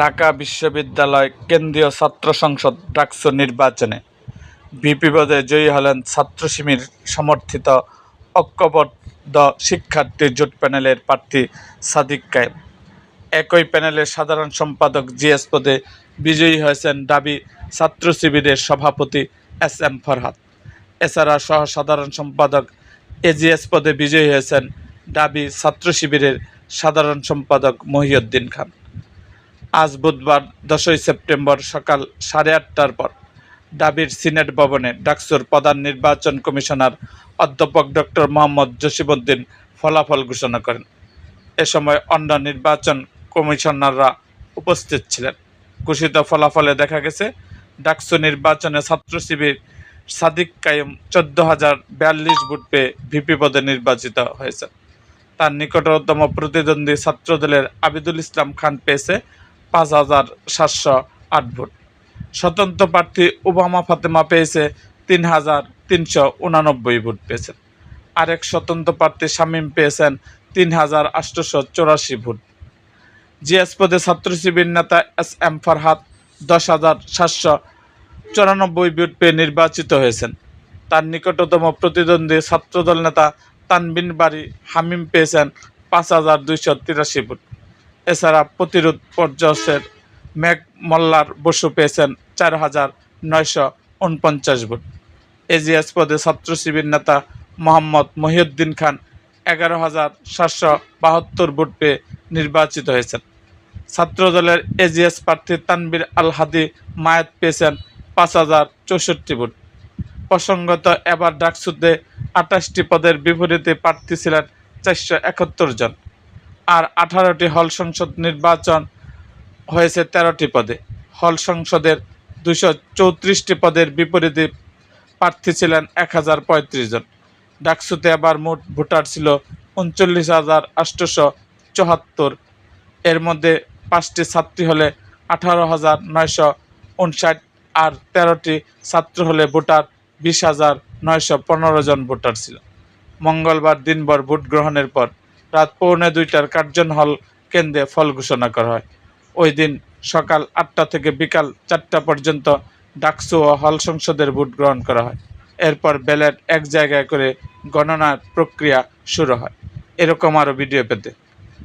ঢাকা বিশ্ববিদ্যালয় কেন্দ্রীয় ছাত্র সংসদ ডাকসু নির্বাচনে ভিপি পদে জয়ী হলেন ছাত্র শিবির সমর্থিত ঐক্যবদ্ধ শিক্ষার্থী জোট প্যানেলের প্রার্থী সাদিক কায়েম। একই প্যানেলের সাধারণ সম্পাদক জিএস পদে বিজয়ী হয়েছেন ডাবি ছাত্র শিবিরের সভাপতি এস এম ফরহাদ। এছাড়া সহ সাধারণ সম্পাদক এজিএস পদে বিজয়ী হয়েছেন ডাবি ছাত্র শিবিরের সাধারণ সম্পাদক মহিউদ্দিন খান। আজ বুধবার দশই সেপ্টেম্বর সকাল সাড়ে আটটার পর ডাবির সিনেট ভবনে ডাকসুর প্রধান নির্বাচন কমিশনার অধ্যাপক ডক্টর মোহাম্মদ জসিমউদ্দিন ফলাফল ঘোষণা করেন। এ সময় অন্য নির্বাচন কমিশনাররা উপস্থিত ছিলেন। ঘোষিত ফলাফলে দেখা গেছে, ডাকসু নির্বাচনে ছাত্র শিবির সাদিক কায়েম চোদ্দ হাজার বিয়াল্লিশ ভোট পেয়ে ভিপি পদে নির্বাচিত হয়েছে। তার নিকটতম প্রতিদ্বন্দ্বী ছাত্রদলের আবিদুল ইসলাম খান পেয়েছে পাঁচ হাজার সাতশো আট ভোট। স্বতন্ত্র প্রার্থী ওবামা, ফাতেমা পেয়েছে তিন হাজার তিনশো উনানব্বই ভোট পেয়েছেন। আরেক স্বতন্ত্র প্রার্থী শামীম পেয়েছেন তিন হাজার আটশোশো চৌরাশি ভোট। জিএস পদে ছাত্র শিবির নেতা এস এম ফরহাদ দশ হাজার সাতশো চুরানব্বই ভোট পেয়ে নির্বাচিত হয়েছেন। তার নিকটতম প্রতিদ্বন্দ্বী ছাত্রদল নেতা তানবিন বাড়ি হামিম পেয়েছেন পাঁচ হাজার দুইশো তিরাশি ভোট। এছাড়া প্রতিরোধ পর্যায়ের মেঘ মোল্লার বসু পেয়েছেন চার হাজার নয়শো উনপঞ্চাশ ভোট। এজিএস পদে ছাত্র শিবির নেতা মোহাম্মদ মহিউদ্দিন খান এগারো হাজার সাতশো বাহাত্তর ভোট পেয়ে নির্বাচিত হয়েছেন। ছাত্রদলের এজিএস প্রার্থী তানবির আল হাদি মায়াত পেয়েছেন পাঁচ হাজার চৌষট্টি ভোট। প্রসঙ্গত এবার ডাকসুতে আঠাশটি পদের বিপরীতে প্রার্থী ছিলেন চারশো একাত্তর জন। আর আঠারোটি হল সংসদ নির্বাচন হয়েছে তেরোটি পদে। হল সংসদের দুশো চৌত্রিশটি পদের বিপরীতে প্রার্থী ছিলেন এক হাজার পঁয়ত্রিশ জন। ডাকসুতে আবার মোট ভোটার ছিল উনচল্লিশ হাজার আটশোশো চুয়াত্তর। এর মধ্যে পাঁচটি ছাত্রী হলে আঠারো হাজার নয়শো উনষাট আর তেরোটি ছাত্র হলে ভোটার বিশ হাজার নয়শো পনেরো জন ভোটার ছিল। মঙ্গলবার দিনভর ভোট গ্রহণের পর রাত পৌনে দুইটার কার্জন হল কেন্দ্রে ফল ঘোষণা করা হয়। ওই দিন সকাল আটটা থেকে বিকাল চারটা পর্যন্ত ডাকসু ও হল সংসদের ভোট গ্রহণ করা হয়। এরপর ব্যালট এক জায়গায় করে গণনার প্রক্রিয়া শুরু হয়। এরকম আরও ভিডিও পেতে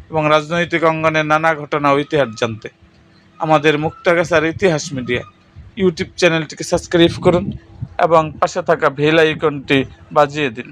এবং রাজনৈতিক অঙ্গনে নানা ঘটনা ও ইতিহাস জানতে। আমাদের মুক্তাগাছার ইতিহাস মিডিয়া ইউটিউব চ্যানেলটিকে সাবস্ক্রাইব করুন এবং পাশে থাকা বেল আইকনটি বাজিয়ে দিন।